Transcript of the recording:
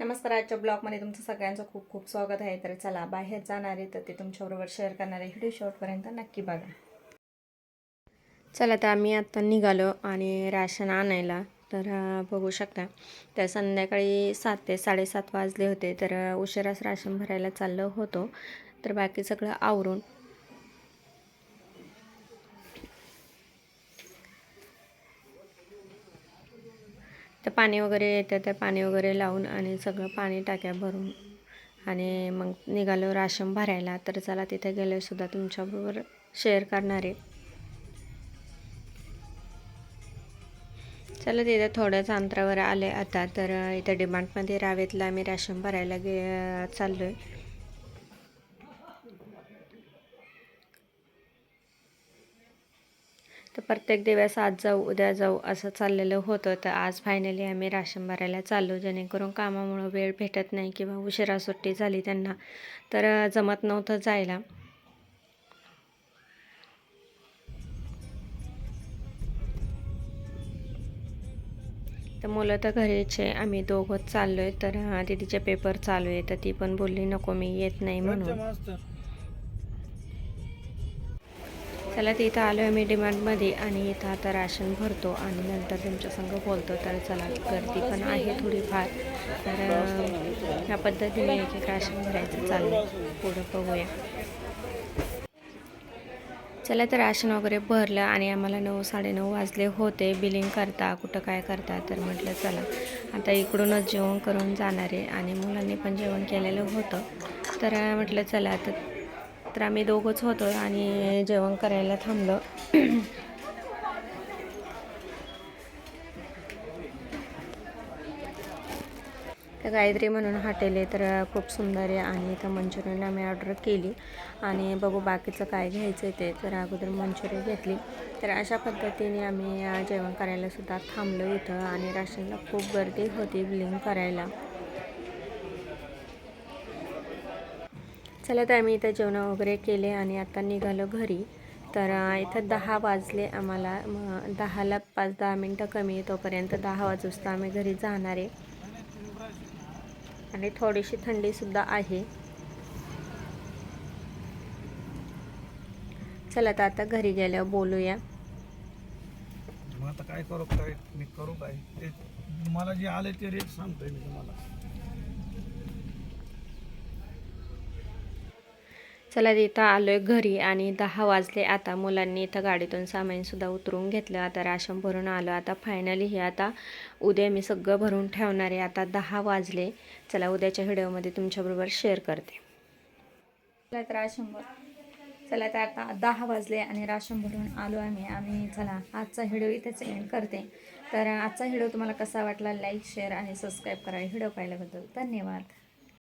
नमस्कार आजच्या ब्लॉगमध्ये तुमचं सगळ्यांचं खूप खूप स्वागत आहे. तर चला बाहेर जाणारे तर ते तुमच्याबरोबर शेअर करणार आहे व्हिडिओ शॉर्टपर्यंत नक्की बघा. चला तर आम्ही आत्ता निघालो आणि राशन आणायला. तर बघू शकता तर संध्याकाळी सात ते साडेसात वाजले होते. तर उशिराच राशन भरायला चाललो होतो. तर बाकी सगळं आवरून तर पाणी वगैरे येतं तर पाणी वगैरे लावून आणि सगळं पाणी टाक्या भरून आणि मग निघालो राशन भरायला. तर चला तिथे गेलेसुद्धा तुमच्याबरोबर शेअर करणार. आहे चला तिथे थोड्याच अंतरावर आले आता. तर इथं डिमांडमध्ये रावेतला आम्ही राशन भरायला गे चाललो आहे तर प्रत्येक दिवस आज जाऊ उद्या जाऊ असं चाललेलं होतं. तर आज फायनली आम्ही राशन भरायला चाललो जेणेकरून कामामुळं वेळ भेटत नाही किंवा उशिरा सुट्टी झाली त्यांना. तर जमत नव्हतं जायला. तर मुलं तर घरीच आहे आम्ही दोघंच चाललो आहे तर दिदीचे दीदीचे पेपर चालू आहे तर ती पण बोलली नको मी येत नाही म्हणून. चला तिथं आलो आहे मी डिमांडमध्ये आणि इथं आता राशन भरतो आणि नंतर तुमच्या संग बोलतो. तर चला गर्दी पण आहे थोडीफार. तर ह्या पद्धतीने एक एक राशन भरायचं चाललं पुढं बघूया. चला तर राशन वगैरे भरलं आणि आम्हाला नऊ साडेनऊ वाजले होते. बिलिंग करता कुठं काय करता तर म्हटलं चला. आता इकडूनच जेवण करून जाणार आहे आणि मुलांनी पण जेवण केलेलं होतं. तर म्हटलं चला आता तर आम्ही दोघंच होतो आणि जेवण करायला थांबलो. तर गायत्री म्हणून हॉटेल आहे तर खूप सुंदर आहे आणि इथं मंचुरियन आम्ही ऑर्डर केली. आणि बघू बाकीचं काय घ्यायचं ते तर अगोदर मंचुरियन घेतली. तर अशा पद्धतीने आम्ही जेवण करायला सुद्धा थांबलो इथं आणि राशनला खूप गर्दी होती बिलिंग करायला. चला तर आम्ही इथं जेवण वगैरे केले आणि आता निघालो घरी. तर इथं दहा वाजले आम्हाला. मग दहाला पाच दहा मिनटं कमी येतोपर्यंत तोपर्यंत दहा वाजता आम्ही घरी जाणार आहे. आणि थोडीशी थंडीसुद्धा आहे. चला तर आता घरी गेल्यावर बोलूया. मग आता काय करू? काय मी करू काय? ते मला जे आले ते रेट सांगतोय मी तुम्हाला. चला इथं आलो आहे घरी आणि दहा वाजले. आता मुलांनी इथं गाडीतून सामानसुद्धा उतरून घेतलं. आता राशन भरून आलं. आता फायनली हे आता उद्या मी सगळं भरून ठेवणार आहे. आता दहा वाजले. चला उद्याच्या व्हिडिओमध्ये तुमच्याबरोबर शेअर करते. चला तर राशन भर चला तर आता दहा वाजले आणि राशन भरून आलो आम्ही. आम्ही चला आजचा व्हिडिओ इथेच एंड करते. तर आजचा व्हिडिओ तुम्हाला कसा वाटला लाईक शेअर आणि सबस्क्राईब करा. व्हिडिओ पाहिल्याबद्दल धन्यवाद.